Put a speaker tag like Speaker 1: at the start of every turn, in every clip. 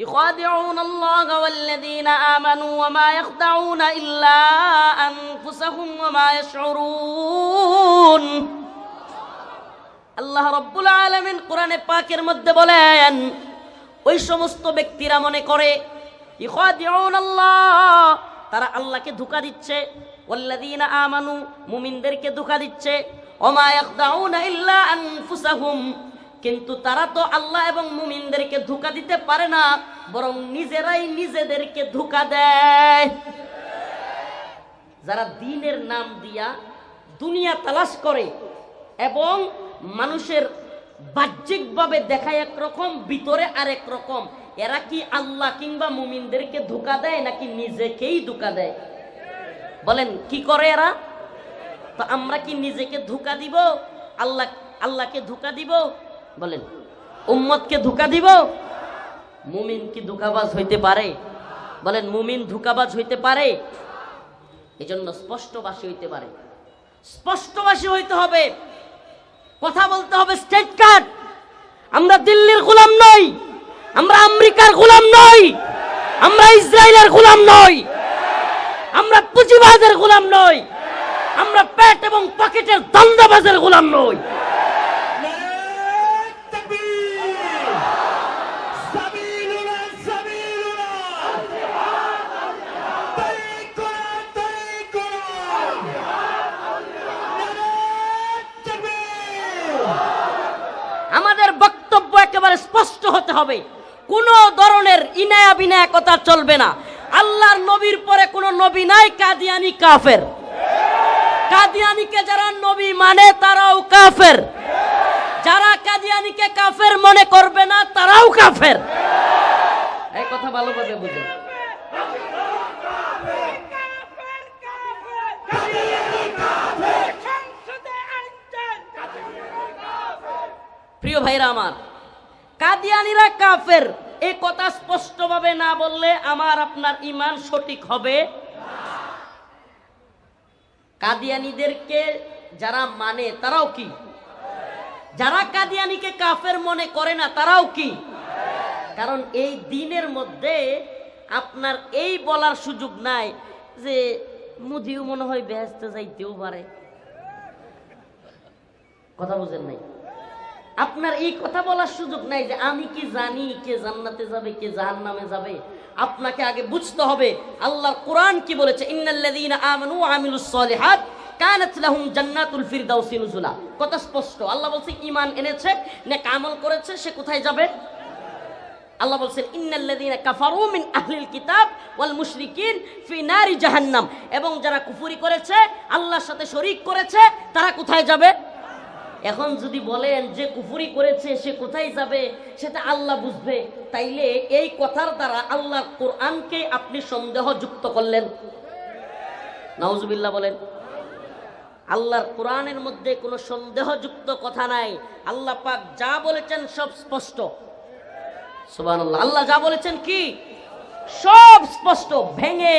Speaker 1: يخادعون الله والذين آمنوا وما يخدعون إلا أنفسهم وما يشعرون আল্লাহ রব্বুল আলমিন কোরআনে পাকের মধ্যে বলেন ওই সমস্ত ব্যক্তিরা মনে করে ইখাদিউন আল্লাহ তারা আল্লাহকে ধোকা দিচ্ছে ওয়াল্লাযীনা আমানু মুমিনদেরকে ধোকা দিচ্ছে ওমা ইয়াখদাউনা ইল্লা আনফুসাহুম কিন্তু তারা তো আল্লাহ এবং মুমিনদেরকে ধোকা দিতে পারে না বরং নিজেরাই নিজেদেরকে ধোকা দেয়। যারা দিনের নাম দিয়া দুনিয়া তালাশ করে এবং মানুষের বাহ্যিকভাবে দেখায় একরকম, ভিতরে আরেক রকম, এরা কি আল্লাহ কিংবা মুমিনদেরকে ধোকা দেয় নাকি নিজেকেই ধোকা দেয়? বলেন, কি করে এরা? তো আমরা কি নিজেকে ধোকা দিব? আল্লাহ, আল্লাহকে ধোকা দিব? বলেন, উম্মতকে ধোকা দিব? মুমিন কি ধোকাবাজ হইতে পারে? বলেন, মুমিন ধোকাবাজ হইতে পারে? এজন্য স্পষ্টবাসী হইতে পারে। স্পষ্টবাসী হইতে হবে। কথা বলতে হবে স্টেট কার্ড আমরা দিল্লির গোলাম নই। আমরা আমেরিকার গোলাম নই। আমরা ইসরায়েলের গোলাম নই। আমরা পুঁজিবাজের গোলাম নই। আমরা পেট এবং পকেটের দান্দাবাজের গোলাম নই। হতে হবে। কোনো ধরনের ইনায়া বিনায়া কথা চলবে না। আল্লাহর নবীর পরে কোনো নবী নাই, কাদিয়ানি কাফের। কাদিয়ানিকে যারা নবী মানে তারাও কাফের। যারা কাদিয়ানিকে কাফের মনে করবে না, তারাও কাফের। এই কথা ভালোভাবে বুঝুন প্রিয় ভাইরা আমার কাদিয়ানিরা কাফের। এই কথা স্পষ্টভাবে না বললে আমার আপনার ইমান সঠিক হবে কাদিয়ানিদেরকে যারা মানে তারাও কি? যারা কাদিয়ানিকে কাফের মনে করে না, তারাও কি? কারণ এই দিনের মধ্যে আপনার এই বলার সুযোগ নাই যে মুদিও মনে হয় ব্যস্ত যাইতেও পারে। কথা বুঝেন নাই? আপনার এই কথা বলার সুযোগ নাই যে আমি কি জানি কে জান্নাতে যাবে, কে জাহান্নামে যাবে। আপনাকে আগে বুঝতে হবে, আল্লাহর কোরআন কি বলেছে? ইন্নাল্লাযীনা আমানু আমিলুস সলিহাত কানাত লাহুম জান্নাতুল ফিরদাউসি নুজুলা। কথা স্পষ্ট। আল্লাহ বলছে, ঈমান এনেছে, নেক আমল করেছে, সে কোথায় যাবে? আল্লাহ বলছেন, ইন্নাল্লাযীনা কাফারু মিন আহলিল কিতাব ওয়াল মুশরিকিন ফি নারি জাহান্নাম। এবং যারা কুফরি করেছে, আল্লাহর সাথে শরীক করেছে, তারা কোথায় যাবে? এখন যদি বলেন যে কুফুরি করেছে, সে কোথায় যাবে? সেটা আল্লাহ বুঝবে। তাইলে এই কথার দ্বারা আল্লাহ কোরআনকে আপনি সন্দেহ যুক্ত করলেন। নাউজুবিল্লাহ বলেন, আল্লাহর কোরআনের মধ্যে কোনো সন্দেহযুক্ত কথা নাই। আল্লাহ পাক যা বলেছেন সব স্পষ্ট। আল্লাহ যা বলেছেন কি? সব স্পষ্ট, ভেঙে,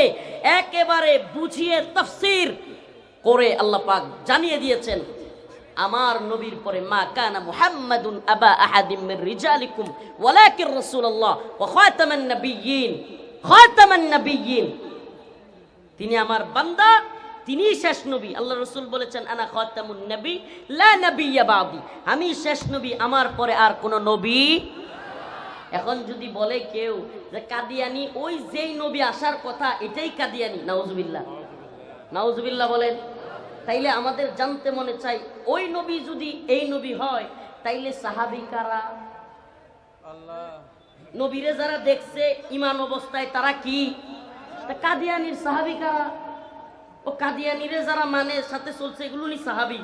Speaker 1: একেবারে বুঝিয়ে তফসির করে আল্লাহ পাক জানিয়ে দিয়েছেন। আমার নবীর পরে মা কানা মুহাম্মাদুন আবা আহাদিম মির রিজালিকুম, ওয়ালাকিন রাসূলুল্লাহ, ওয়া খাতামান নাবিয়্যিন খাতামান নাবিয়্যিন। তিনি আমার বান্দা, তিনি শেষ নবী। আল্লাহ রসুল বলেছেন, আনা খাতামুন নবী, লা নাবিয়্যা বাদি। আমি শেষ নবী, আমার পরে আর কোনো নবী? এখন যদি বলে কেউ যে কাদিয়ানি, ওই যেই নবী আসার কথা, এটাই কাদিয়ানি। নাউজুবিল্লাহ। নাউজুবিল্লাহ বলেন। তাইলে আমাদের জানতে মনে চাই ওই নবী যদি এই নবী হয় তাইলে সাহাবি কারা? নবীরে যারা দেখছে ইমান অবস্থায় তারা কি? কাদিয়ানির সাহাবি কারা? ও কাদিয়ানিরে যারা মানে সাথে চলছে এগুলো নি সাহাবি।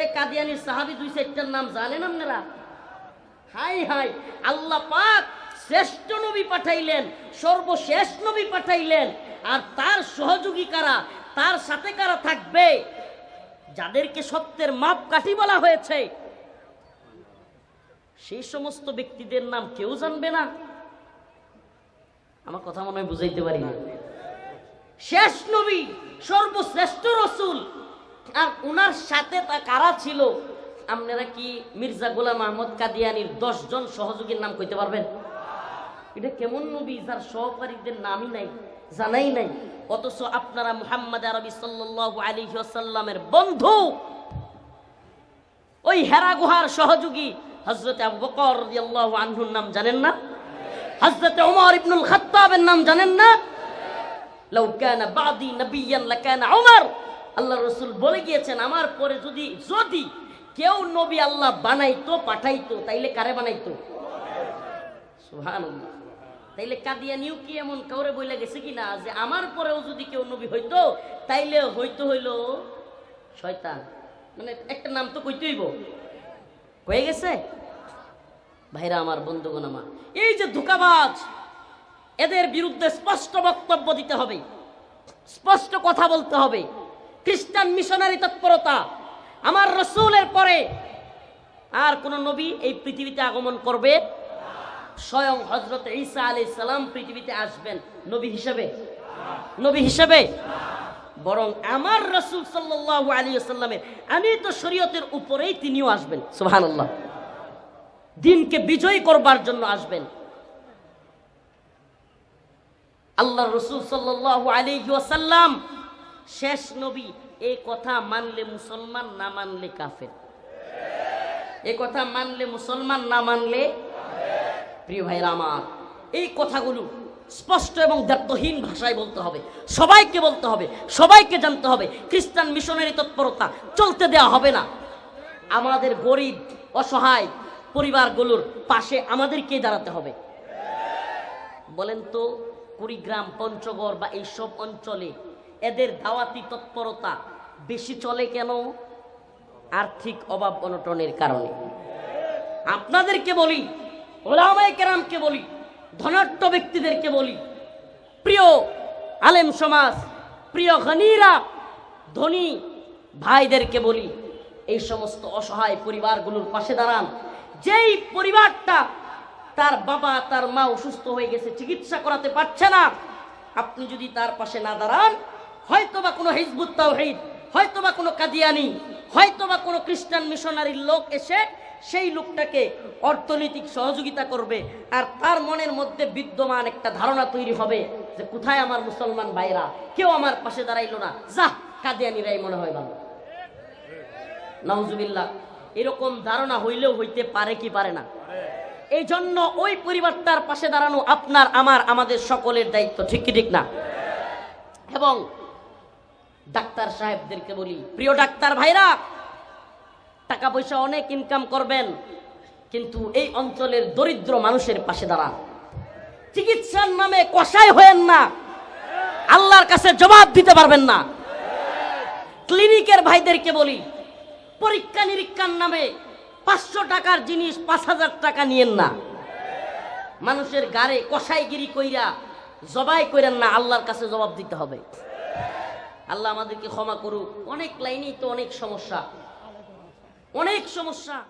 Speaker 1: এই কাদিয়ানির সাহাবি দুই চারটার নাম জানেন আপনারা? হাই হাই আল্লাহ পাক শ্রেষ্ঠ নবী পাঠাইলেন সর্বশেষ নবী পাঠাইলেন আর তার সহযোগী কারা? তার সাথে কারা থাকবে? যাদেরকে সত্যের মাপকাঠি বলা হয়েছে, সেই সমস্ত ব্যক্তিদের নাম কেউ জানবে না। আমার কথা মনে হয় বুঝাইতে পারি না। শেষ নবী, সর্বশ্রেষ্ঠ রসুল। আর ওনার সাথে তা কারা ছিল? আপনারা কি মির্জা গোলাম আহমদ কাদিয়ানির দশ জন সহযোগীর নাম কইতে পারবেন? এটা কেমন নবী যার সহকারীদের নামই নাই, জানাই নাই। অথচ আপনারা মুহাম্মদ আরবি আলাইহি ওয়াসাল্লামের বন্ধু। ওই হেরা গুহার সহযোগী হজরত আবু নাম জানেন না? ওমর ইবনুল খাত্তাবের নাম জানেন না? আল্লাহ রসুল বলে আমার পরে যদি যদি কেউ নবী আল্লাহ বানাইতো, পাঠাইতো, তাইলে কারে বানাইতো? সুবহানাল্লাহ। তাইলে কাদিয়ানিও কি এমন কাউরে বইলে গেছে কি না যে আমার পরেও যদি কেউ নবী হইতো, তাইলে হইতো হইল শয়তান। মানে একটা নাম তো কইতে হইব। হয়ে গেছে? ভাইরা আমার, বন্ধুগণ আমার, এই যে ধোকাবাজ, এদের বিরুদ্ধে স্পষ্ট বক্তব্য দিতে হবে, স্পষ্ট কথা বলতে হবে। খ্রিস্টান মিশনারি তৎপরতা, আমার রসুলের পরে আর কোন নবী এই পৃথিবীতে আগমন করবে স্বয়ং হজরত ঈসা আলি সালাম পৃথিবীতে আসবেন নবী হিসেবে। নবী হিসেবে? বরং আমার রসুল সাল্লাহ আলী সাল্লামের আমি তো শরীয়তের উপরেই তিনিও আসবেন। সুহান আল্লাহ দিনকে বিজয় করবার জন্য আসবেন। আল্লাহ রসুল সাল্লাহ আলী ওয়াসাল্লাম শেষ নবী এই কথা মানলে মুসলমান, না মানলে কাফের? এ কথা মানলে মুসলমান, না মানলে প্রিয় ভাইরা আমার, এই কথাগুলো স্পষ্ট এবং দ্ব্যর্থহীন ভাষায় বলতে হবে। সবাইকে বলতে হবে, সবাইকে জানতে হবে। খ্রিস্টান মিশনারি তৎপরতা চলতে দেওয়া হবে না। আমাদের গরিব, অসহায় পরিবারগুলোর পাশে আমাদেরকে দাঁড়াতে হবে। বলেন তো, কুড়িগ্রাম, পঞ্চগড় বা এইসব অঞ্চলে এদের দাওয়াতি তৎপরতা বেশি চলে কেন? আর্থিক অভাব অনটনের কারণে। আপনাদেরকে বলি ওলামায় কেরামকে বলি, ধনাঢ্য ব্যক্তিদেরকে বলি, প্রিয় আলেম সমাজ, প্রিয় ঘনিরা ধনী ভাইদেরকে বলি, এই সমস্ত অসহায় পরিবারগুলোর পাশে দাঁড়ান। যেই পরিবারটা তার বাবা, তার মা অসুস্থ হয়ে গেছে, চিকিৎসা করাতে পারছে না, আপনি যদি তার পাশে না দাঁড়ান, হয়তোবা কোনো হিজবুত তাওহীদ, হয়তোবা কোনো কাদিয়ানি, হয়তোবা কোনো খ্রিস্টান মিশনারির লোক এসে সেই লোকটাকে অর্থনৈতিক সহযোগিতা করবে আর তার মনের মধ্যে বিদ্যমান একটা ধারণা তৈরি হবে যে কোথায় আমার মুসলমান ভাইরা? কেউ আমার পাশে দাঁড়াইলো না। যা কাদিয়ানিরাই মনে হয় ভালো। নওজুবিল্লাহ এরকম ধারণা হইলেও হইতে পারে কি পারে না। এই জন্য ওই পরিবারটার পাশে দাঁড়ানো আপনার, আমার, আমাদের সকলের দায়িত্ব, ঠিক কি ঠিক না? এবং ডাক্তার সাহেবদেরকে বলি, প্রিয় ডাক্তার ভাইরা টাকা পয়সা অনেক ইনকাম করবেন, কিন্তু এই অঞ্চলের দরিদ্র মানুষের পাশে দাঁড়ান। চিকিৎসার নামে কষাই হয়েন না। আল্লাহর কাছে জবাব দিতে পারবেন না। ক্লিনিকের ভাইদেরকে বলি পরীক্ষা নিরীক্ষার নামে পাঁচশো টাকার জিনিস পাঁচ হাজার টাকা নিয়েন না। মানুষের গাড়ে কষাইগিরি কইরা জবাই করেন না, আল্লাহর কাছে জবাব দিতে হবে। আল্লাহ আমাদেরকে ক্ষমা করুক। অনেক লাইনেই তো অনেক সমস্যা। অনেক সমস্যা।